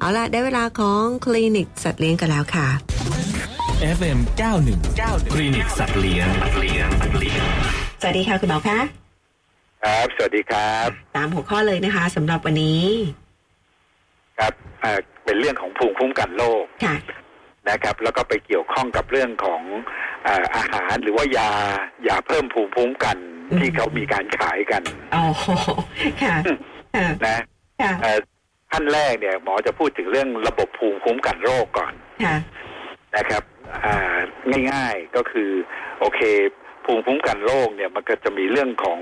เอาละได้เวลาของคลินิกสัตว์เลี้ยงกันแล้วค่ะ FM 91คลินิกสัตว์เลี้ยงสวัสดีค่ะ คุณหมอคะ ครับ สวัสดีครับ ตามหัวข้อเลยนะคะสำหรับวันนี้ ครับอ่าเป็นเรื่องของภูมิคุ้มกันโรคค่ะ นะครับ แล้วก็ไปเกี่ยวข้องกับเรื่องของอ่าอาหารหรือว่ายา ยาเพิ่มภูมิคุ้มกันอืม ที่เขามีการขายกันอ๋อค่ะ ค่ะนะค่ะ เอ่อ ขั้นแรกเนี่ยหมอจะพูดถึงเรื่องระบบภูมิคุ้มกันโรคก่อนค่ะนะครับอ่าง่ายๆก็คือโอเค ภูมิคุ้มกันโรคเนี่ยมันก็จะมีเรื่องของ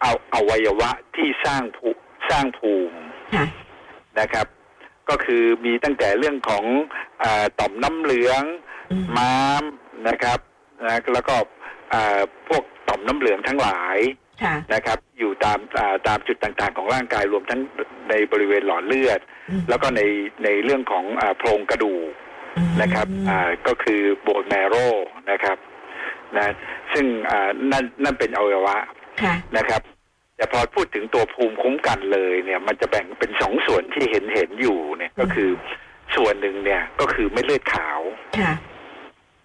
เอาอวัยวะที่สร้างภูสร้างภูมิค่ะนะครับ ก็คือมีตั้งแต่เรื่องของอาต่อมน้ำเหลืองอืมม้ามนะครับนะแล้วก็อ่าพวกต่อมน้ำเหลืองทั้งหลายค่ะนะครับ อยู่ตามอ่าตามจุดต่างๆ ของร่างกายรวมทั้งในบริเวณหลอดเลือดอืมแล้วก็ในในเรื่องของอาโพรงกระดูกนะครับอ่าก็คือโบนแมโรนะครับนะซึ่งอ่านั่นนั่นเป็นอวัยวะค่ะนะครับ แต่พอพูดถึงตัวภูมิคุ้มกันเลยเนี่ย มันจะแบ่งเป็นสองส่วนที่เห็นเห็นอยู่เนี่ยก็คือส่วนหนึ่งเนี่ยก็คือเม็ดเลือดขาวค่ะ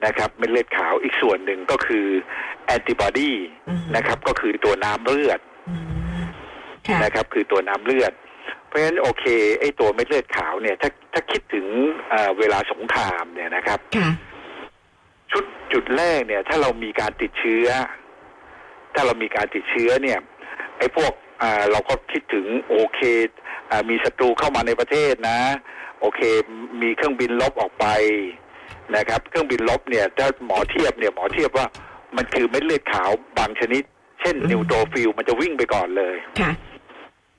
นะครับเม็ดเลือดขาวอีกส่วนหนึ่งก็คือแอนติบอดีอืมนะครับ ก็คือตัวน้ำเลือดอืมค่ะ นะครับ คือตัวน้ำเลือด เพราะฉะนั้นโอเคไอ้ตัวเม็ดเลือดขาวเนี่ย ถ้าถ้าคิดถึงอ่าเวลาสงครามเนี่ยนะครับค่ะชุดจุดแรกเนี่ย ถ้าเรามีการติดเชื้อ ถ้าเรามีการติดเชื้อเนี่ย ไอ้พวกอ่าเราก็คิดถึงโอเคอ่ามีศัตรูเข้ามาในประเทศนะ โอเค มีเครื่องบินลบออกไปนะครับ เครื่องบินลบเนี่ยถ้าหมอเทียบเนี่ยหมอเทียบว่ามันคือเม็ดเลือดขาวบางชนิด เช่นอืมนิวโตรฟิลมันจะวิ่งไปก่อนเลยค่ะ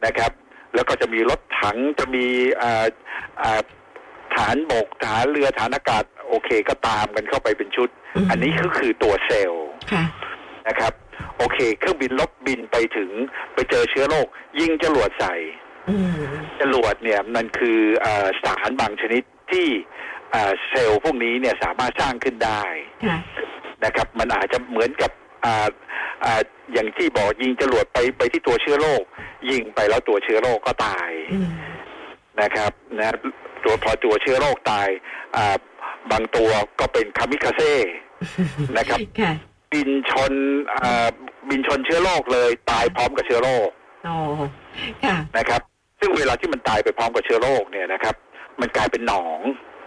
นะครับ แล้วก็จะมีรถถังจะมีอ่าอ่าฐานบกฐานเรือฐานอากาศ โอเคก็ตามกันเข้าไปเป็นชุดอืมอันนี้ก็คือตัวเซลล์ค่ะนะครับ โอเค เครื่องบินลบบินไปถึงไปเจอเชื้อโรคยิงจรวดใส่อืมจรวดเนี่ยมันคืออาสารบางชนิดที่อ่าเซลล์พวกนี้เนี่ยสามารถสร้างขึ้นได้ค่ะนะครับ มันอาจจะเหมือนกับ อ่าอ่าอย่างที่บอกยิงจรวดไปไปที่ตัวเชื้อโรคยิงไปแล้วตัวเชื้อโรคก็ตายอืมนะครับนะตัวพอตัวเชื้อโรคตายอ่าบางตัวก็เป็นคามิคาเซ่นะครับค่ะบินชนอ่าบินชนเชื้อโรคเลยตายพร้อมกับเชื้อโรคโอ้ค่ะนะครับ ซึ่งเวลาที่มันตายไปพร้อมกับเชื้อโรคเนี่ยนะครับ มันกลายเป็นหนอง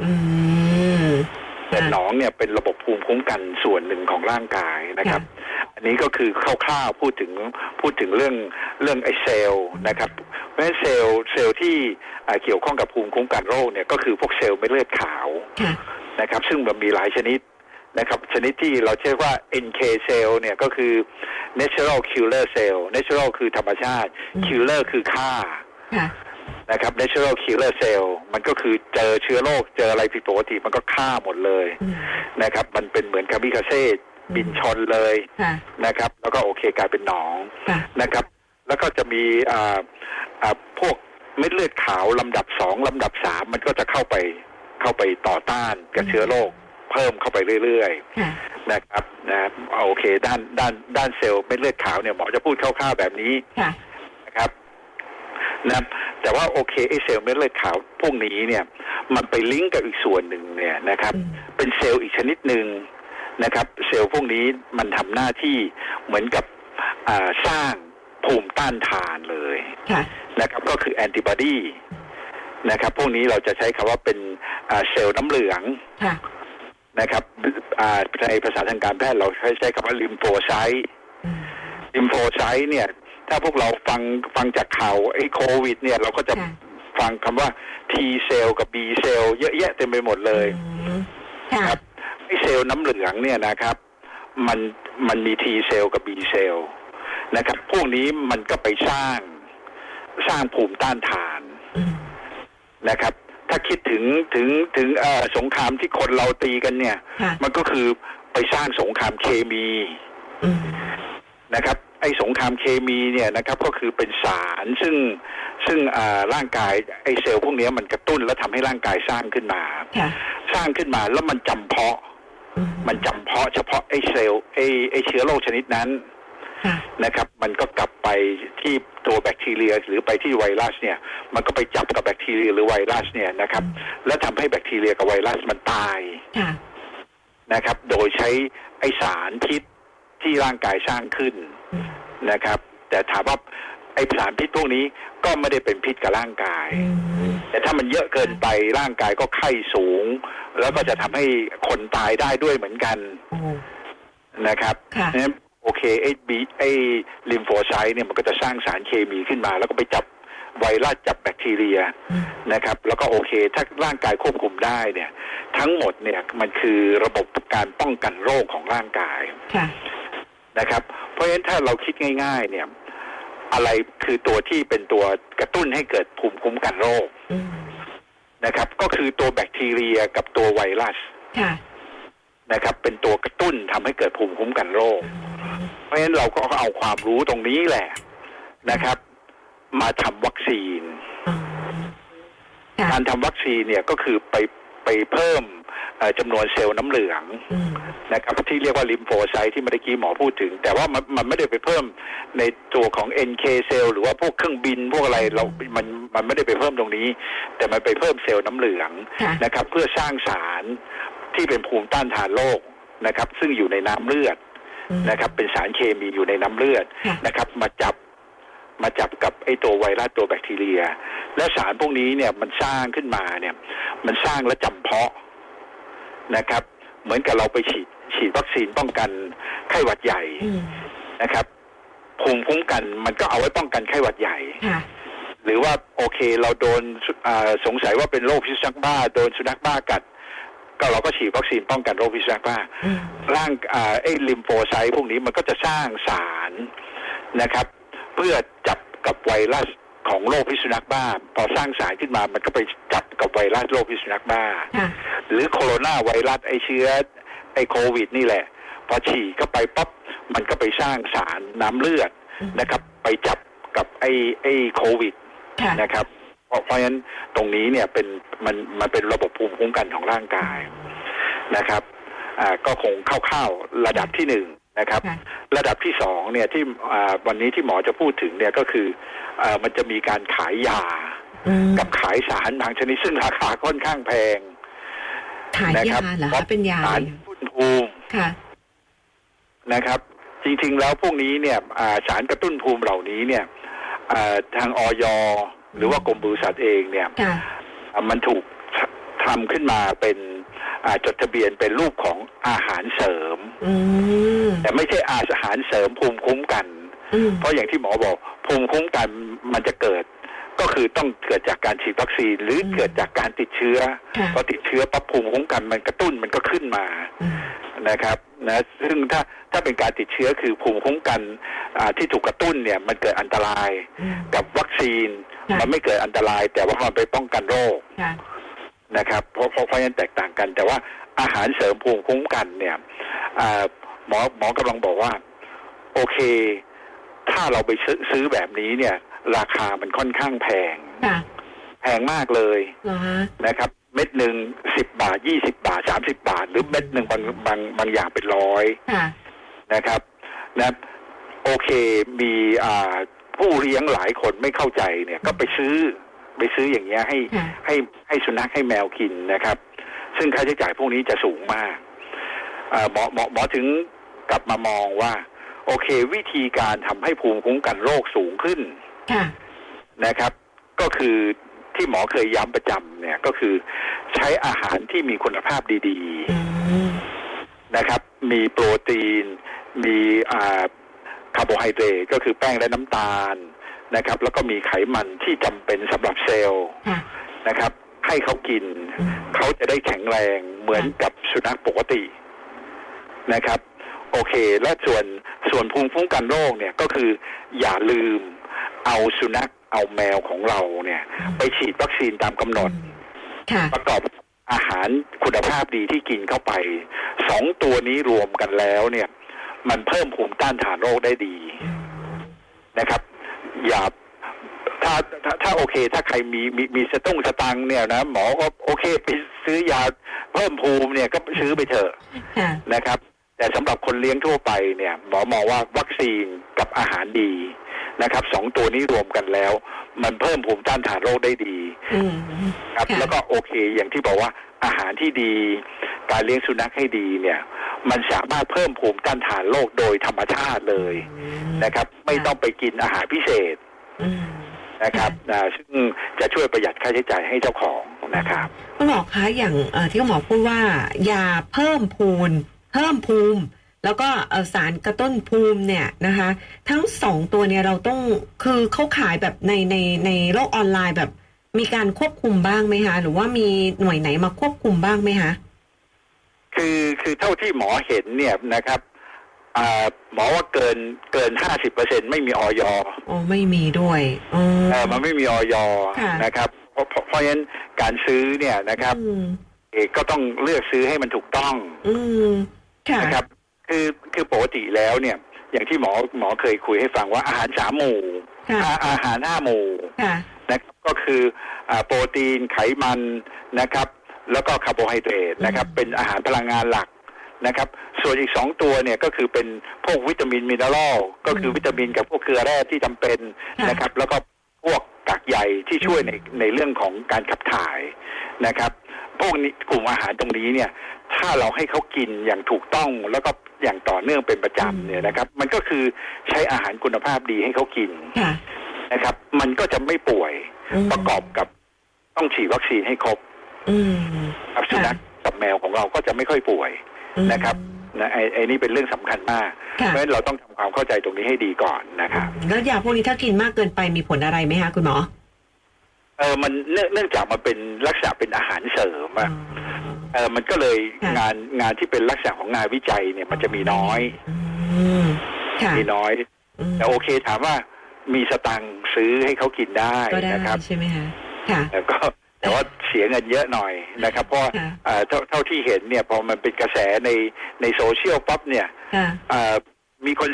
อืม แต่หนองเนี่ยเป็นระบบภูมิคุ้มกันส่วนหนึ่งของร่างกายนะครับ อันนี้ก็คือคร่าวๆพูดถึงพูดถึงเรื่องเรื่องไอเซลล์นะครับเพราะฉะนั้นเซลล์เซลล์ที่อ่าเกี่ยวข้องกับภูมิคุ้มกันโรคเนี่ยก็คือพวกเซลล์เม็ดเลือดขาวค่ะนะครับ ซึ่งมันมีหลายชนิดนะครับชนิดที่เราเรียกว่า NK cell เนี่ยก็คือ natural killer cell natural คือธรรมชาติอืม killer คือฆ่าค่ะ นะครับ natural killer cell มันก็คือเจอเชื้อโรคเจออะไรผิดปกติมันก็ฆ่าหมดเลยอืมนะครับ มันเป็นเหมือนคามิคาเซ่อืมบินชนเลยค่ะนะครับ แล้วก็โอเคกลายเป็นหนองค่ะนะครับ แล้วก็จะมีอ่าอ่าพวกเม็ดเลือดขาวลำดับสองลำดับสามมันก็จะเข้าไปเข้าไปต่อต้านกับอืมเชื้อโรคเพิ่มเข้าไปเรื่อยๆค่ะนะครับนะโอเค ด้านด้านด้านเซลล์เม็ดเลือดขาวเนี่ยหมอจะพูดคร่าวๆแบบนี้ค่ะนะครับ นะแต่ว่าโอเคไอเซลล์เม็ดเลือดขาวพวกนี้เนี่ยมันไปลิงก์กับอีกส่วนหนึ่งเนี่ยนะครับอืมเป็นเซลล์อีกชนิดหนึ่งนะครับ เซลล์พวกนี้มันทำหน้าที่เหมือนกับอ่าสร้างภูมิต้านทานเลยค่ะนะครับก็คือแอนติบอดีนะครับ พวกนี้เราจะใช้คำว่าเป็นอ่าเซลล์น้ำเหลืองค่ะนะครับอ่าในภาษาทางการแพทย์เราใช้ใช้คำว่าลิมโฟไซต์อืมลิมโฟไซต์เนี่ย ถ้าพวกเราฟังฟังจากข่าวไอ้โควิด เนี่ย เราก็จะค่ะฟังคำว่า T เซลล์กับ B เซลล์เยอะแยะเต็มไปหมดเลยอืมค่ะครับไอ้เซลล์น้ำเหลืองเนี่ยนะครับ มันมันมี T เซลล์กับ B เซลล์นะครับ พวกนี้มันก็ไปสร้างสร้างภูมิต้านทานอืมนะครับ ถ้าคิดถึงถึงถึงเอ่อสงครามที่คนเราตีกันเนี่ยค่ะมันก็คือไปสร้างสงครามเคมีอืมนะครับ ไอ้สงครามเคมีเนี่ยนะครับก็คือเป็นสารซึ่งซึ่งอ่าร่างกายไอ้เซลล์พวกเนี้ยมันกระตุ้นแล้วทำให้ร่างกายสร้างขึ้นมาค่ะสร้างขึ้นมาแล้วมันจำเพาะอืมันจำเพาะเฉพาะไอ้เซลล์ไอ้ไอ้เชื้อโรคชนิดนั้นค่ะนะครับ มันก็กลับไปที่ตัวแบคทีเรียหรือไปที่ไวรัสเนี่ย มันก็ไปจับกับแบคทีเรียหรือไวรัสเนี่ยนะครับ แล้วทำให้แบคทีเรียกับไวรัสมันตายค่ะนะครับ โดยใช้ไอสารพิษที่ร่างกายสร้างขึ้นอืม นะครับ แต่ถามว่าไอสารพิษพวกนี้ก็ไม่ได้เป็นพิษกับร่างกายอืมแต่ถ้ามันเยอะเกินไปร่างกายก็ไข้สูง แล้วก็จะทำให้คนตายได้ด้วยเหมือนกันโอ้นะครับค่ะนั้นโอเคไอ้บีไอ้ลิมโฟไซต์เนี่ยมันก็จะสร้างสารเคมีขึ้นมา แล้วก็ไปจับไวรัสจับแบคทีเรียอืมนะครับ แล้วก็โอเค ถ้าร่างกายควบคุมได้เนี่ย ทั้งหมดเนี่ยมันคือระบบการป้องกันโรคของร่างกายค่ะ นะครับ เพราะฉะนั้นถ้าเราคิดง่าย ๆ เนี่ยอะไรคือตัวที่เป็นตัวกระตุ้นให้เกิดภูมิคุ้มกันโรคอืมนะครับ ก็คือตัวแบคทีเรียกับตัวไวรัสค่ะนะครับ เป็นตัวกระตุ้นทำให้เกิดภูมิคุ้มกันโรคอืมเพราะฉะนั้นเราก็เอาความรู้ตรงนี้แหละนะครับ มาทำวัคซีนอ๋อค่ะการทำวัคซีนเนี่ยก็คือไปไปเพิ่มเอ่อ จำนวนเซลล์น้ำเหลืองอืมนะครับที่เรียกว่าลิมโฟไซต์ที่เมื่อกี้หมอพูดถึง แต่ว่ามันมันไม่ได้ไปเพิ่มในตัวของ NK เซลล์หรือว่าพวกเครื่องบินพวกอะไรเรา มันมันไม่ได้ไปเพิ่มตรงนี้ แต่มันไปเพิ่มเซลล์น้ำเหลืองค่ะนะครับเพื่อสร้างสารที่เป็นภูมิต้านทานโรคนะครับ ซึ่งอยู่ในน้ำเลือดอืมนะครับ เป็นสารเคมีอยู่ในน้ำเลือดค่ะนะครับ มาจับมาจับกับไอตัวไวรัสตัวแบคทีเรีย และสารพวกนี้เนี่ยมันสร้างขึ้นมาเนี่ย มันสร้างและจำเพาะ นะครับ เหมือนกับเราไปฉีดฉีดวัคซีนป้องกันไข้หวัดใหญ่อืมนะครับภูมิคุ้มกันมันก็เอาไว้ป้องกันไข้หวัดใหญ่ค่ะหรือว่าโอเคเราโดนอ่าสงสัยว่าเป็นโรคพิษสุนัขบ้า โดนสุนัขบ้ากัด ก็เราก็ฉีดวัคซีนป้องกันโรคพิษสุนัขบ้าอืมร่างอ่าไอ้ลิมโฟไซต์พวกนี้มันก็จะสร้างสารนะครับ เพื่อจับกับไวรัส ของโรคพิษสุนัขบ้า พอสร้างสารขึ้นมามันก็ไปจับกับไวรัสโรคพิษสุนัขบ้าค่ะหรือโคโรนาไวรัสไอเชื้อไอโควิด นี่แหละ พอฉีดเข้าไปปั๊บมันก็ไปสร้างสารน้ำเลือดอืมนะครับ ไปจับกับไอไอโควิดค่ะนะครับเพราะเพราะฉะนั้นตรงนี้เนี่ยเป็นมันมันเป็นระบบภูมิคุ้มกันของร่างกายนะครับ อ่าก็คงเข้าๆระดับที่หนึ่ง นะครับค่ะระดับที่สองเนี่ยที่อ่าวันนี้ที่หมอจะพูดถึงเนี่ยก็คืออามันจะมีการขายยาอืมกับขายสารบางชนิดซึ่งราคาค่อนข้างแพง ขายนะคยารับเหรอคะเป็นยาสารเลยตุ้นภูมิค่ะนะครับ จริงๆแล้วพวกนี้เนี่ยอ่าสารกระตุ้นภูมิเหล่านี้เนี่ยอ่าทางออยหรือว่ากรมบริษัทเองเนี่ยค่ะอ่ามันถูกทำขึ้นมาเป็นอ่า จดทะเบียนเป็นรูปของอาหารเสริมอืมแต่ไม่ใช่อาหารเสริมภูมิคุ้มกันอืมเพราะอย่างที่หมอบอกภูมิคุ้มกันมันจะเกิด ก็คือต้องเกิดจากการฉีดวัคซีนหรือเกิดจากการติดเชื้อค่ะพอติดเชื้อปั๊บภูมิคุ้มกันมันกระตุ้นมันก็ขึ้นมาอืมนะครับนะซึ่งถ้าถ้าเป็นการติดเชื้อคือภูมิคุ้มกันอ่าที่ถูกกระตุ้นเนี่ยมันเกิดอันตรายอืมกับวัคซีนค่ะมันไม่เกิดอันตราย แต่ว่ามันไปป้องกันโรคค่ะ นะครับเพราะเพราะเพราะฉะนั้นแตกต่างกัน แต่ว่าอาหารเสริมภูมิคุ้มกันเนี่ยอ่าหมอหมอกำลังบอกว่า โอเค ถ้าเราไปซื้อซื้อแบบนี้เนี่ย ราคามันค่อนข้างแพงค่ะแพงมากเลยเหรอฮะนะครับ เม็ดหนึ่งสิบบาทยี่สิบาทสามสิบาท หรือเม็ดหนึ่งบางบางบางอย่างเป็นร้อยค่ะนะครับนะโอเคมีอ่าผู้เลี้ยงหลายคนไม่เข้าใจเนี่ย ก็ไปซื้อ ไปซื้ออย่างเงี้ยให้ค่ะให้ให้สุนัขให้แมวกินนะครับ ซึ่งค่าใช้จ่ายพวกนี้จะสูงมากอ่าหมอหมอหมอถึงกลับมามองว่า โอเค วิธีการทำให้ภูมิคุ้มกันโรคสูงขึ้นค่ะนะครับ ก็คือที่หมอเคยย้ำประจำเนี่ยก็คือใช้อาหารที่มีคุณภาพดีๆอืมนะครับ มีโปรตีน มีอ่าคาร์โบไฮเดรตก็คือแป้งและน้ำตาล นะครับ แล้วก็มีไขมันที่จำเป็นสำหรับเซลล์ค่ะนะครับ ให้เขากินอืมเขาจะได้แข็งแรงเหมือนกับสุนัขปกตินะครับ โอเค และส่วนส่วนภูมิคุ้มกันโรคเนี่ยก็คือ อย่าลืมเอาสุนัขเอาแมวของเราเนี่ย ไปฉีดวัคซีนตามกำหนดค่ะประกอบอาหารคุณภาพดีที่กินเข้าไปสองตัวนี้รวมกันแล้วเนี่ย มันเพิ่มภูมิต้านทานโรคได้ดีอืมนะครับ อย่าถ้าถ้าถ้าโอเค ถ้าใครมีมีมีสตุ้งสตังค์เนี่ยนะหมอก็โอเคไปซื้อยาเพิ่มภูมิเนี่ยก็ซื้อไปเถอะค่ะนะครับ แต่แต่สำหรับคนเลี้ยงทั่วไปเนี่ย หมอมองว่าวัคซีนกับอาหารดี นะครับสองตัวนี้รวมกันแล้ว มันเพิ่มภูมิต้านทานโรคได้ดีอืมครับค่ะแล้วก็โอเคอย่างที่บอกว่าอาหารที่ดี การเลี้ยงสุนัขให้ดีเนี่ย มันสามารถเพิ่มภูมิต้านทานโรคโดยธรรมชาติเลยนะครับ ไม่ต้องไปกินอาหารพิเศษอืมนะครับอ่าซึ่งจะช่วยประหยัดค่าใช้จ่ายให้เจ้าของนะครับคุณหมอคะอย่างเอ่อที่คุณหมอพูดว่ายาเพิ่มภูมิเพิ่มภูมิ แล้วก็เอ่อสารกระตุ้นภูมิเนี่ยนะคะ ทั้งสองตัวเนี่ยเราต้องคือเขาขายแบบในในในโลกออนไลน์แบบ มีการควบคุมบ้างไหมคะหรือว่ามีหน่วยไหนมาควบคุมบ้างไหมคะคือคือเท่าที่หมอเห็นเนี่ยนะครับอ่าหมอว่าเกินเกินห้าสิบเปอร์เซ็นไม่มีออยโอ้ไม่มีด้วยอ๋อเออมันไม่มีออยค่ะนะครับเพราะเพราะเพราะฉะนั้นการซื้อเนี่ยนะครับอืมเอกก็ต้องเลือกซื้อให้มันถูกต้องอืมค่ะนะครับ คือคือปกติแล้วเนี่ย อย่างที่หมอหมอเคยคุยให้ฟังว่าอาหารสามหมู่ค่ะอาอาหารห้าหมู่ค่ะนะครับก็คืออ่าโปรตีนไขมันนะครับ แล้วก็คาร์โบไฮเดรตนะครับ เป็นอาหารพลังงานหลักนะครับ ส่วนอีกสองตัวเนี่ยก็คือเป็นพวกวิตามินมินเนอรัลก็คือวิตามินกับพวกเกลือแร่ที่จำเป็นค่ะนะครับ แล้วก็พวกกากใยที่ช่วยในในเรื่องของการขับถ่ายนะครับ พวกนี้กลุ่มอาหารตรงนี้เนี่ย ถ้าเราให้เขากินอย่างถูกต้องแล้วก็อย่างต่อเนื่องเป็นประจำเนี่ยนะครับ มันก็คือใช้อาหารคุณภาพดีให้เขากินค่ะนะครับ มันก็จะไม่ป่วยมประกอบกับต้องฉีดวัคซีนให้ครบอืมครับสุนัขกับแมวของเราก็จะไม่ค่อยป่วยนะครับนะไอ้ไอ้นี่เป็นเรื่องสำคัญมาก เพค่ะราะฉะนั้นเราต้องทำความเข้าใจตรงนี้ให้ดีก่อนนะครับ แล้วยาพวกนี้ถ้ากินมากเกินไปมีผลอะไรไหมคะคุณหมอเออมันเนื่องเนื่องจากมันเป็นลักษณะเป็นอาหารเสริมอะเออมันก็เลยค่ะ งานงานที่เป็นลักษณะของงานวิจัยเนี่ยมันจะมีน้อย อืมค่ะมีน้อย อืมแต่โอเคถามว่ามีสตังค์ซื้อให้เขากินได้ก็ได้นะครับ ใช่ไหมคะค่ะ แต่ก็แต่ว่าเสียเงินเยอะหน่อยนะครับ เพราะว่าค่ะ เอ่อเท่าเท่าที่เห็นเนี่ยพอมันเป็นกระแสในในโซเชียลปั๊บเนี่ยค่ะเอ่อมีคน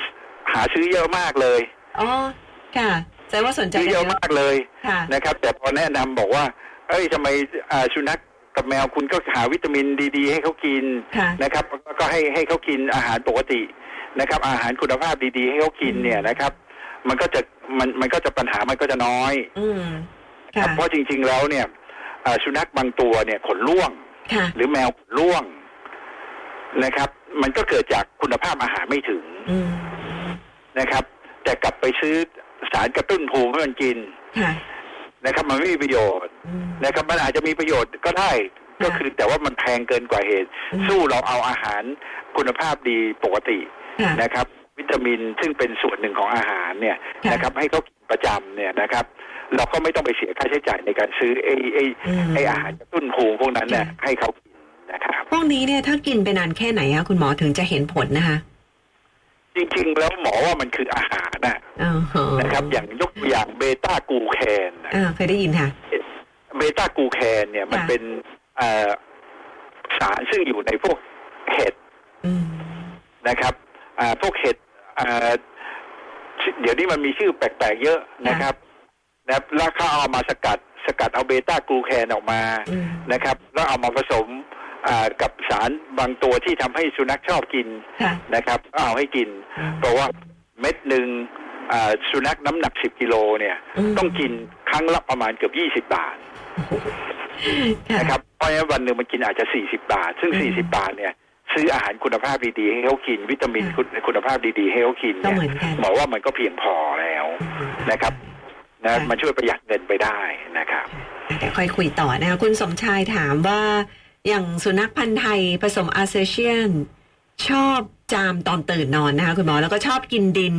หาซื้อเยอะมากเลย อ๋อค่ะ แสดงว่าสนใจซื้อกันเยเยอะอะมากเลยค่ะนะครับ แต่พอแนะนำบอกว่า เอ้ยทำไมอ่าสุนัขกับแมวคุณก็หาวิตามินดีๆ ให้เขากินค่ะนะครับแล้วก็ให้ให้เขากินอาหารปกตินะครับ อาหารคุณภาพดีๆ ให้เขากินเนี่ยนะครับ มันก็จะมันมันก็จะปัญหามันก็จะน้อย อืมคค่ะรับเพราะจริง ๆแล้วเนี่ยอ่าสุนัขบางตัวเนี่ยขนร่วงค่ะหรือแมวขนร่วงนะครับ มันก็เกิดจากคุณภาพอาหารไม่ถึงอืมนะครับ แต่กลับไปซื้อ สารกระตุ้นภูมิให้มันกินค่ะนะครับ มันไม่มีประโยชน์อืมนะครับ มันอาจจะมีประโยชน์ก็ได้ค่ะก็คือแต่ว่ามันแพงเกินกว่าเหตุอืมสู้เราเอาอาหารคุณภาพดีปกติค่ะนะครับ วิตามินซึ่งเป็นส่วนหนึ่งของอาหารเนี่ยค่ะนะครับ ให้เขากินประจำเนี่ยนะครับ เราก็ไม่ต้องไปเสียค่าใช้จ่ายในการซื้อไอ้ไอ้อืมไอ้อาหารกระตุ้นภูมิพวกนั้นเนี่ยค่ะให้เขากินนะครับพวกนี้เนี่ยถ้ากินไปนานแค่ไหนคะคุณหมอถึงจะเห็นผลนะคะ จริงๆ แล้วหมอว่ามันคืออาหารนะอ๋อนะครับ อย่างยกตัวอย่างเบต้ากูแคนนะอ่าเคยได้ยินค่ะ เบต้ากูแคนเนี่ยมันค่ะ เป็นเอ่อสารซึ่งอยู่ในพวกเห็ดอืมนะครับอ่าพวกเห็ดอ่าชื่อเดี๋ยวนี้มันมีชื่อแปลกๆเยอะนะครับนะครับแล้วเขาเอามาสกัดสกัดเอาเบต้ากูแคนออกมา อืมนะครับ แล้วเอามาผสมอ่า กับสารบางตัวที่ทำให้สุนัขชอบกินค่ะนะครับก็เอาให้กินอืมเพราะว่าเม็ดหนึ่งอ่าสุนัขน้ำหนัก10กิโลเนี่ยอืมต้องกินครั้งละประมาณเกือบ20บาทค่ะนะครับเพราะฉะนั้นวันหนึ่งมันกินอาจจะ40บาท ซึ่งอืม40บาทเนี่ย ซื้ออาหารคุณภาพดีๆให้เขากิน วิตามินค่ะคุณคุณภาพดีๆให้เขากินก็เนี่ยเหมือนกันหมอว่ามันก็เพียงพอแล้วนะครับนะค่ะมันช่วยประหยัดเงินไปได้นะครับเดี๋ยวค่อยคุยต่อนะคะคุณสมชายถามว่า อย่างสุนัขพันธ์ไทยผสมอาเซเชียน ชอบจามตอนตื่นนอนนะคะคุณหมอแล้วก็ชอบกินดิน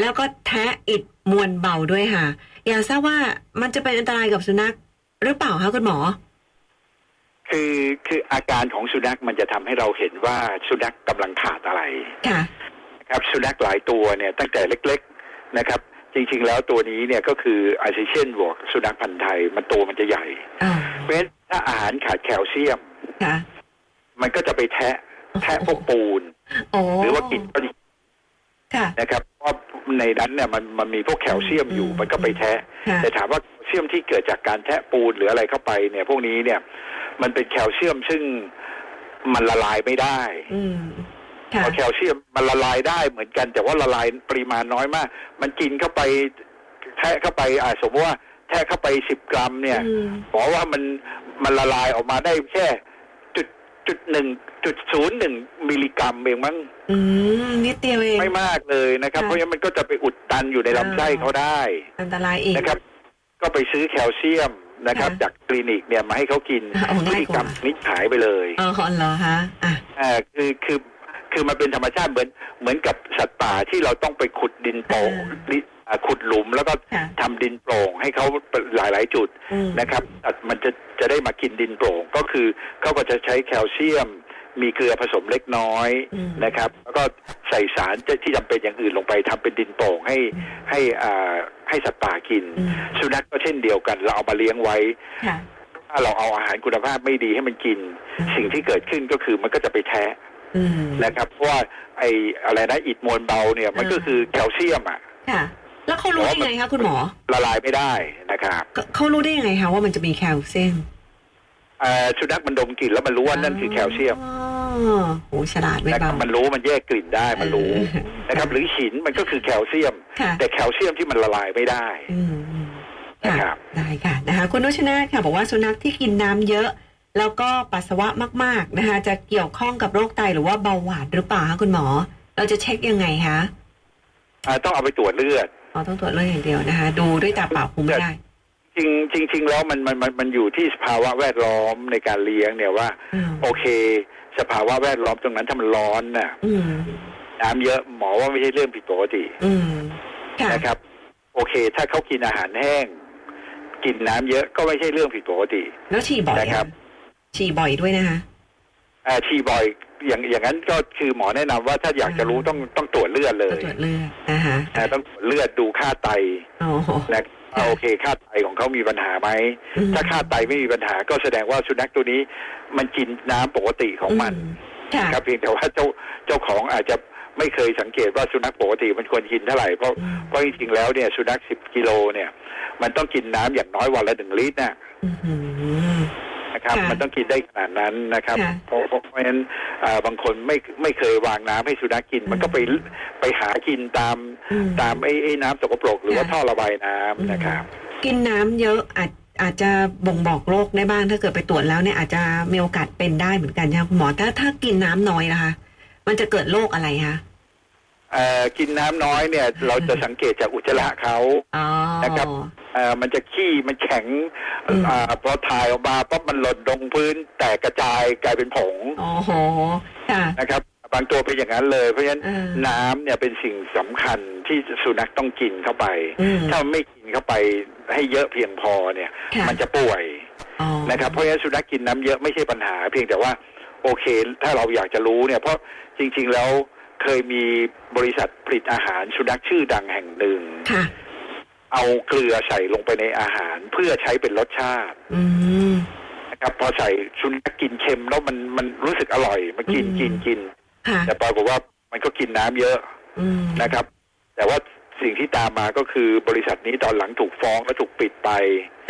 แล้วก็แทะอิดมวลเบาด้วยค่ะ อยากทราบว่ามันจะเป็นอันตรายกับสุนัขหรือเปล่าคะคุณหมอ คือคืออาการของสุนัขมันจะทำให้เราเห็นว่าสุนัขกำลังขาดอะไรค่ะครับสุนัขหลายตัวเนี่ยตั้งแต่เล็ก ๆนะครับ จริง ๆ แล้วตัวนี้เนี่ยก็คืออาเซเชียนบวกสุนัขพันธ์ไทยมันตัวมันจะใหญ่อ่าเพราะฉะนั้นถ้าอาหารขาดแคลเซียมค่ะ มันก็จะไปแทะแทะพวกปูนโอ้หรือว่ากินก้อนหินค่ะนะครับเพราะในนั้นเนี่ยมันมันมีพวกแคลเซียมอยู่อืมมันก็ไปแทะค่ะแต่ถามว่าแคลเซียมที่เกิดจากการแทะปูนหรืออะไรเข้าไปเนี่ย พวกนี้เนี่ย มันเป็นแคลเซียมซึ่งมันละลายไม่ได้อืมค่ะเพราะแคลเซียมมันละลายได้เหมือนกัน แต่ว่าละลายปริมาณน้อยมาก มันกินเข้าไปแทะเข้าไปอ่าสมมติว่าแทะเข้าไปสิบกรัมเนี่ยอืมหมอว่ามันมันละลายออกมาได้แค่ จุดจุดหนึ่งจุดศูนย์หนึ่งมิลลิกรัมเองมั้งอืมนิดเดียวเองไม่มากเลยนะครับค่ะเพราะฉะนั้นมันก็จะไปอุดตันอยู่ในลำไส้อ่าเขาได้ อันตรายอีกนะครับ ก็ไปซื้อแคลเซียมนะครับค่ะจากคลินิกเนี่ยมาให้เขากินเอาพฤง่ายติกกรว่ารมนี้หายไปเลยอ๋อเหรอฮะอะอ่าคือคือคือมันเป็นธรรมชาติเหมือนเหมือนกับสัตว์ป่าที่เราต้องไปขุดดินโป่งลิอ่า ขุดหลุมแล้วก็ค่ะทำดินโปร่งให้เขาหลายหลายๆจุดอืม นะครับสัตว์มันจะจะได้มากินดินโปร่งก็คือเขาก็จะใช้แคลเซียม มีเกลือผสมเล็กน้อยอืม นะครับ แล้วก็ใส่สารที่จำเป็นอย่างอื่นลงไปทำเป็นดินโป่งให้อืมให้อ่าให้สัตว์ป่ากิน อืมสุนัขก็เช่นเดียวกัน เราเอามาเลี้ยงไว้ ค่ะ ถ้าเราเอาอาหารคุณภาพไม่ดีให้มันกิน อืม สิ่งที่เกิดขึ้นก็คือมันก็จะไปแทะอืมนะครับ เพราะว่าไอ้อะไรนะอิฐมวลเบาเนี่ยมันอ่าก็คือแคลเซียมอะค่ะ แล้วเขารู้ได้ไงคะคุณหมอ ละลายไม่ได้นะครับก็เขารู้ได้ยังไงคะว่ามันจะมีแคลเซียมเอ่อสุนัขมันดมกลิ่นแล้วมันรู้ว่านั่นคือแคลเซียมอ๋อโหฉลาดไม่นะครัเบาบมันรู้มันแยกกลิ่นได้มันรู้เออนะครับ หรือหินมันก็คือแคลเซียมค่ะแต่แคลเซียมที่มันละลายไม่ได้อืมอืมนะค่ะครับได้ค่ะนะคะคุณนุชนาธค่ะ บอกว่าสุนัขที่กินน้ำเยอะ แล้วก็ปัสสาวะมาก ๆนะคะ จะเกี่ยวข้องกับโรคไตหรือว่าเบาหวานหรือเปล่าคะคุณหมอ เราจะเช็คยังไงคะอ่าต้องเอาไปตรวจเลือด อ๋อต้องตรวจเลือดอย่างเดียวนะคะ ดูด้วยตาเปล่าคงไม่ได้ จริงจริงจริงแล้วมันมันมันมันอยู่ที่สภาวะแวดล้อมในการเลี้ยงเนี่ยว่า อืม โอเค สภาวะแวดล้อมตรงนั้นถ้ามันร้อนน่ะอืม น้ำเยอะหมอว่าไม่ใช่เรื่องผิดปกติอืม ค่ะ นะครับ โอเค ถ้าเขากินอาหารแห้ง กินน้ำเยอะก็ไม่ใช่เรื่องผิดปกติ แล้วฉี่บ่อยนะครับ ฉี่บ่อยด้วยนะคะ อ่าชีบ่อยอย่างอย่างนั้นก็คือหมอแนะนำว่าถ้าอยากจะรู้ต้องต้องตรวจเลือดเลก็ยตรวจเลือดนะคะอ่าต้องตรวจเลือดดูค่าไตโอ้โหนะว่าโอเค ค่าไตของเขามีปัญหาไหมอืมถ้าค่าไตไม่มีปัญหาก็แสดงว่าสุนัขตัวนี้มันกินน้ำปกติของมันอืค่ะครับเพียงแต่ว่าเจ้าเจ้าของอาจจะไม่เคยสังเกตว่าสุนัขปกติมันควรกินเท่าไหร่เพราะอืมเพราะจริงๆแล้วเนี่ยสุนัขสิบกิโลเนี่ย มันต้องกินน้ำอย่างน้อยวันละหนึ่งลิตรนะอื้อหือ นะครับ ค่ะมันต้องกินได้ขนาดนั้นนะครับค่ะเพราะเพราะเพราะฉะนั้นอ่าบางคนไม่ไม่เคยวางน้ำให้สุนัขกินอืมมันก็ไปไปหากินตามอืมตามไอ้ไอ้น้ำสกปรกหรือว่าค่ะ ท่อระบายน้ำอืมนะครับ กินน้ำเยอะอาจอาจจะบ่งบอกโรคได้บ้างถ้าเกิดไปตรวจแล้วเนี่ยอาจจะมีโอกาสเป็นได้เหมือนกันใช่ไหมคุณหมอถ้าถ้ากินน้ำน้อยนะคะ มันจะเกิดโรคอะไรคะ เอ่อกินน้ำน้อยเนี่ย เราจะสังเกตจากอุจจาระเขา อ๋อ นะครับ เอ่อมันจะขี้มันแข็งอืม อ่าพอถ่ายออกมาปั๊บมันหล่นลงพื้นแตกกระจายกลายเป็นผงโอ้โหค่ะ นะครับ บางตัวเป็นอย่างนั้นเลย เพราะฉะนั้นเออน้ำเนี่ยเป็นสิ่งสำคัญที่สุนัขต้องกินเข้าไป อืม ถ้าไม่กินเข้าไปให้เยอะเพียงพอเนี่ย ค่ะ มันจะป่วยอ๋อนะครับเพราะฉะนั้นสุนัขกินน้ำเยอะไม่ใช่ปัญหา เพียงแต่ว่าโอเค ถ้าเราอยากจะรู้เนี่ย เพราะจริง ๆ แล้ว เคยมีบริษัทผลิตอาหารสุนัขชื่อดังแห่งหนึ่งค่ะเอาเกลือใส่ลงไปในอาหารเพื่อใช้เป็นรสชาติอืมนะครับพอใส่สุนัขกินเค็มแล้วมันมันรู้สึกอร่อยมันกินอืมกินกินค่ะแต่ปรากฏว่ามันก็กินน้ำเยอะอืมนะครับ แต่ว่าสิ่งที่ตามมาก็คือบริษัทนี้ตอนหลังถูกฟ้องและถูกปิดไป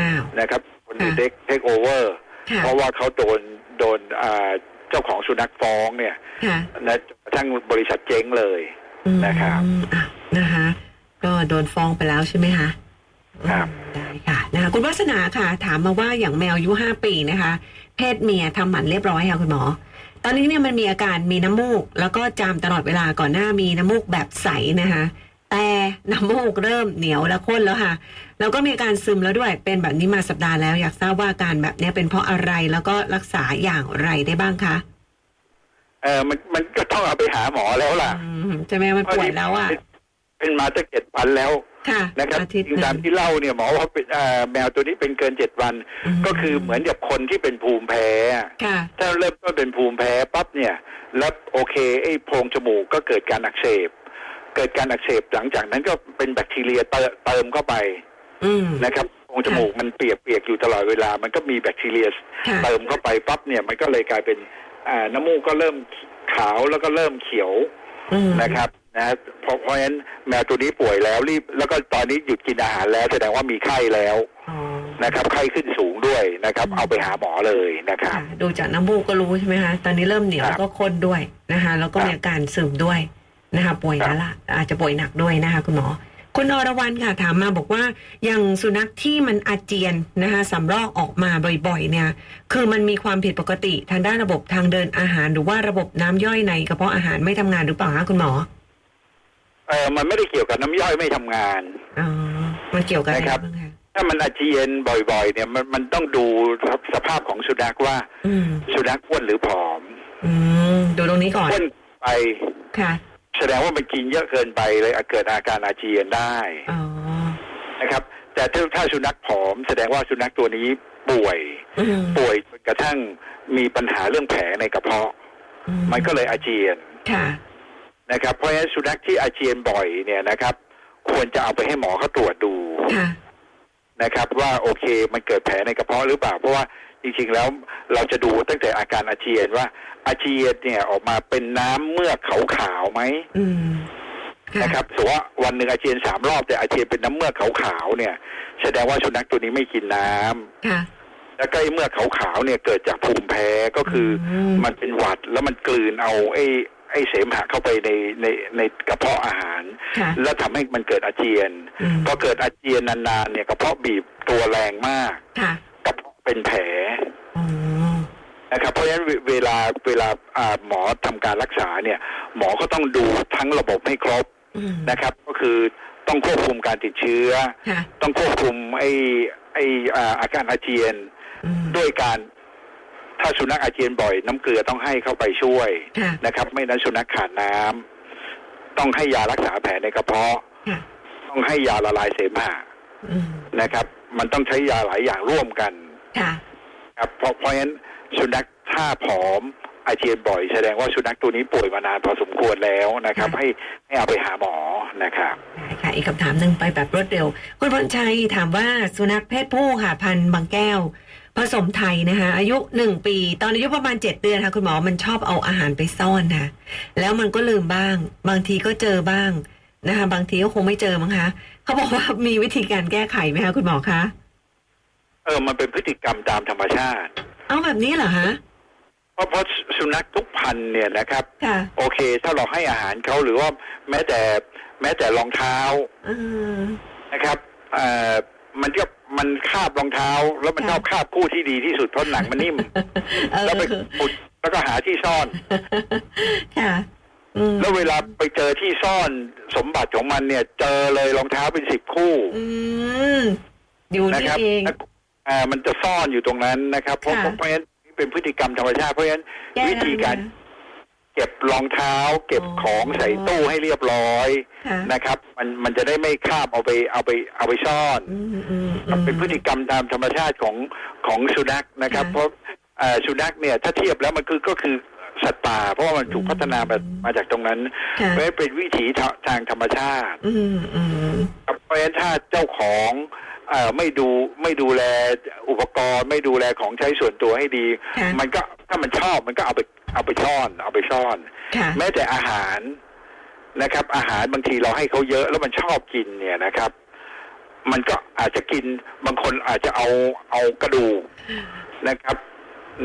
อ้าวนะครับคนอื่นค่ะเทคเทคโอเวอร์ค่ะเพราะว่าเขาโดนโดนอ่า เจ้าของสุนัขฟ้องเนี่ยค่ะนะกระทั้งบริษัทเจ๊งเลยอืมนะครับอะนะคะก็โดนฟ้องไปแล้วใช่ไหมคะครับอืมได้ค่ะนะคะคุณวัฒนาค่ะ ถามมาว่าอย่างแมวอายุห้าปีนะคะ เพศเมียทำหมันเรียบร้อยค่ะคุณหมอ ตอนนี้เนี่ยมันมีอาการมีน้ำมูก แล้วก็จามตลอดเวลาก่อนหน้ามีน้ำมูกแบบใสนะคะ แต่น้ำมูกเริ่มเหนียวและข้นแล้วค่ะ แล้วก็มีอาการซึมแล้วด้วย เป็นแบบนี้มาสัปดาห์แล้ว อยากทราบว่าอาการแบบเนี้ยเป็นเพราะอะไรแล้วก็รักษาอย่างไรได้บ้างคะ เออมันมันก็ต้องเอาไปหาหมอแล้วล่ะอืมใช่ไหมมันป่วยแล้วอะ เป็นมาตั้งเจ็ดวันแล้วค่ะนะครับอาทิตย์จริงหตามนึ่งที่เล่าเนี่ยหมอว่าเป็นเอ่อแมวตัวนี้เป็นเกินเจ็ดวันมก็คือเหมือนกับคนที่เป็นภูมิแพ้อะค่ะถ้าเริ่มต้นเป็นภูมิแพ้ปั๊บเนี่ย แล้วโอเคไอ้โพรงจมูกก็เกิดการอักเสบ เกิดการอักเสบหลังจากนั้นก็เป็นแบคทีเรียเติเติมเข้าไปอืมนะครับโพรงจมูกมันเปียกเปียกๆอยู่ตลอดเวลา มันก็มีแบคทีเรียค่ะเติมเข้าไปปั๊บเนี่ยมันก็เลยกลายเป็นอ่าน้ำมูกก็เริ่มขาวแล้วก็เริ่มเขียวอืมนะครับนะเพราะเพราะฉะนั้นแมวตัวนี้ป่วยแล้วรีบแล้วก็ตอนนี้หยุดกินอาหารแล้วแสดงว่ามีไข้แล้วอ๋อนะครับไข้ขึ้นสูงด้วยนะครับ เอาไปหาหมอเลยนะครับค่ะดูจากน้ำมูกก็รู้ใช่ไหมคะตอนนี้เริ่มเหนียวครับก็ข้นด้วยนะคะแล้วก็ครับมีอาการซึมด้วย นะคะป่วยครัแล้วบล่ะอาจจะป่วยหนักด้วยนะคะคุณหมอคุณอรวรรณค่ะถามมาบอกว่าอย่างสุนัขที่มันอาเจียนนะคะสำรอกออกมาบ่อยๆ เนี่ย คือมันมีความผิดปกติทางด้านระบบทางเดินอาหาร หรือว่าระบบน้ำย่อยในกระเพาะอาหารไม่ทำงานหรือเปล่าคะคุณหมอเออมันไม่ได้เกี่ยวกับน้ำย่อยไม่ทำงานอ๋อมันเกี่ยวกับอะไรนะครับบ้างคะถ้ามันอาเจียนบ่อย ๆ เนี่ยมันมันต้องดูสภาพของสุนัขว่าอืมสุนัขอ้วนหรือผอม อืมดูตรงนี้ก่อนอ้วนไปค่ะ แสดงว่ามันกินเยอะเกินไปเลยอาจเกิดอาการอาเจียนได้อ๋อนะครับ แต่ถ้าถ้าสุนัขผอม แสดงว่าสุนัขตัวนี้ป่วยอืมป่วยจนกระทั่งมีปัญหาเรื่องแผลในกระเพาะอืมันก็เลยอาเจียนค่ะนะครับ เพราะฉะนั้นสุนัขที่อาเจียนบ่อยเนี่ยนะครับ ควรจะเอาไปให้หมอเขาตรวจดูค่ะนะครับ ว่าโอเค มันเกิดแผลในกระเพาะหรือเปล่าเพราะว่า จริงๆแล้วเราจะดูตั้งแต่อาการอาเจียนว่า อาเจียนเนี่ยออกมาเป็นน้ำเมือกขาวๆไหมอืมค่ะนะครับสมมติว่าวันหนึ่งอาเจียนสามรอบแต่อาเจียนเป็นน้ำเมือกขาวๆเนี่ย แสดงว่าสุนัขตัวนี้ไม่กินน้ำค่ะแล้วก็ไอ้เมือกขาวๆเนี่ยเกิดจากภูมิแพ้ก็คืออมมันเป็นหวัดแล้วมันกลืนเอาไอ้ไอ้เสมหะเข้าไปในในในกระเพาะอาหารค่ะแล้วทำให้มันเกิดอาเจียนอืมพอเกิดอาเจียนนานๆเนี่ยกระเพาะบีบตัวแรงมากค่ะกระ เพาะเป็นแผลอ๋อนะครับเพราะฉะนั้นเวเวลาเวลาอ่าหมอทำการรักษาเนี่ย หมอก็ต้องดูทั้งระบบให้ครบอืมนะครับ ก็คือต้องควบคุมการติดเชื้อค่ะต้องควบคุมไอ้ไอ้อ่าอาการอาเจียนอืมด้วยการถ้าสุนัขอาเจียนบ่อยน้ำเกลือต้องให้เข้าไปช่วยค่ะนะครับ ไม่นั้นสุนัขขาดน้ำต้องให้ยารักษาแผลในกระเพาะค่ะต้องให้ยาละลายเสมหะอืมนะครับ มันต้องใช้ยาหลายอย่างร่วมกัน ค่ะครับเพราะเพราะฉะนั้นสุนัขถ้าผอมอาเจียนบ่อยแสดงว่าสุนัขตัวนี้ป่วยมานานพอสมควรแล้วนะครับค่ะให้ให้เอาไปหาหมอนะครับได้ค่ะอีกคำถามหนึ่งไปแบบรวดเร็ว คุณพรชัยถามว่าสุนัขเพศผู้ค่ะพันธุ์บางแก้ว ผสมไทยนะคะ อายุหนึ่งปี ตอนอายุประมาณเจ็ดเดือนค่ะคุณหมอมันชอบเอาอาหารไปซ่อนค่ะ แล้วมันก็ลืมบ้าง บางทีก็เจอบ้างนะคะ บางทีก็คงไม่เจอมั้งคะเขาบอกว่ามีวิธีการแก้ไขไหมคะคุณหมอคะ เออมันเป็นพฤติกรรมตามธรรมชาติ เอาแบบนี้เหรอคะเพราะเพราะสุนัขทุกพันธุ์เนี่ยนะครับ ค่ะโอเค ถ้าเราให้อาหารเขาหรือว่าแม้แต่แม้แต่รองเท้าเออนะครับเอ่อมันก็มันคาบรองเท้า แล้วมันค่ะ ชอบคาบคู่ที่ดีที่สุดเพราะหนังมันนิ่ม เออแล้วไปขุดแล้วก็หาที่ซ่อน ค่ะอืมแล้วเวลาไปเจอที่ซ่อนสมบัติของมันเนี่ย เจอเลยรองเท้าเป็นสิบคู่อืมอยู่นะนี่ครับเอง อ่ามันจะซ่อนอยู่ตรงนั้นนะครับ เพราะค่ะ เพราะฉะนั้นเป็นพฤติกรรมธรรมชาติเพราะฉะนั้นแก้วิธีการได้ไหมเก็บรองเท้า เก็บอ๋อของใส่ตู้ให้เรียบร้อยค่ะ นะครับ มันมันจะได้ไม่คาบเอาไปเอาไปเอาไปซ่อน อืมอืมอืมันมเป็นพฤติกรรมตามธรรมชาติของของสุนัขนะครับ ค่ะเพราะเอ่อสุนัขเนี่ยถ้าเทียบแล้วมันคือก็คือสัตว์ป่า เพราะว่ามันถูกอืมพัฒนามามาจากตรงนั้นค่ะ เพราะฉะนั้นเป็นวิถีทาทางธรรมชาติอืมอืม ครับเพราะฉะนั้นถ้าเจ้าของเอ่อ ไม่ดูไม่ดูแลอุปกรณ์ ไม่ดูแลของใช้ส่วนตัวให้ดีค่ะมันก็ถ้ามันชอบมันก็เอาไปเอาไปซ่อน เอาไปซ่อนค่ะแม้แต่อาหารนะครับ อาหารบางทีเราให้เขาเยอะแล้วมันชอบกินเนี่ยนะครับ มันก็อาจจะกินบางคนอาจจะเอาเอากระดูกนะครับ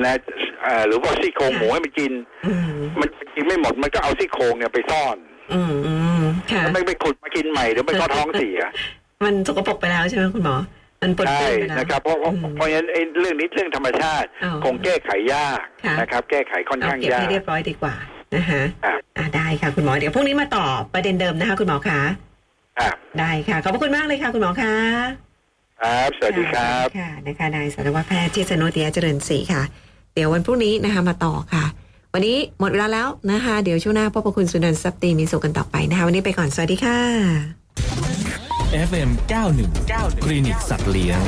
นะเอ่อหรือว่าซี่โครงหมูให้มันกินอืมมันกินไม่หมดมันก็เอาซี่โครงเนี่ยไปซ่อน อืมอืมค่ะแล้วไม่ไปขุดมากินใหม่เดี๋ยวมันก็ท้องเสีย มันสกปรกไปแล้วใช่ไหมคุณหมอ มันปนใช่เปื้อนไปแล้วนะครับเพราะเพราะอืมเพราะฉะนั้นไอ้เรื่องนี้เรื่องธรรมชาติอ๋อคงแก้ไขยากค่ะนะครับ แก้ไขค่อนเอาข้างเก็บยาให้กเรียบร้อยดีกว่านะคะครับอ่าได้ค่ะคุณหมอเดี๋ยวพรุ่งนี้มาตอบประเด็นเดิมนะคะ คุณหมอคะครับได้ค่ะขอบพระคุณมากเลยค่ะ คุณหมอคะครับสวัสดีครับค่ะนะคะนายสัตวแพทย์ที่สนุติยเจริญศรีค่ะ เดี๋ยววันพรุ่งนี้นะคะมาต่อค่ะ วันนี้หมดเวลาแล้วนะคะ เดี๋ยวช่วงหน้าพบกับคุณสุนันท์ทรัพย์ตีมีสุขกันต่อไปนะคะ วันนี้ไปก่อนสวัสดีค่ะ FM 91คลินิกสัตว์เลี้ยง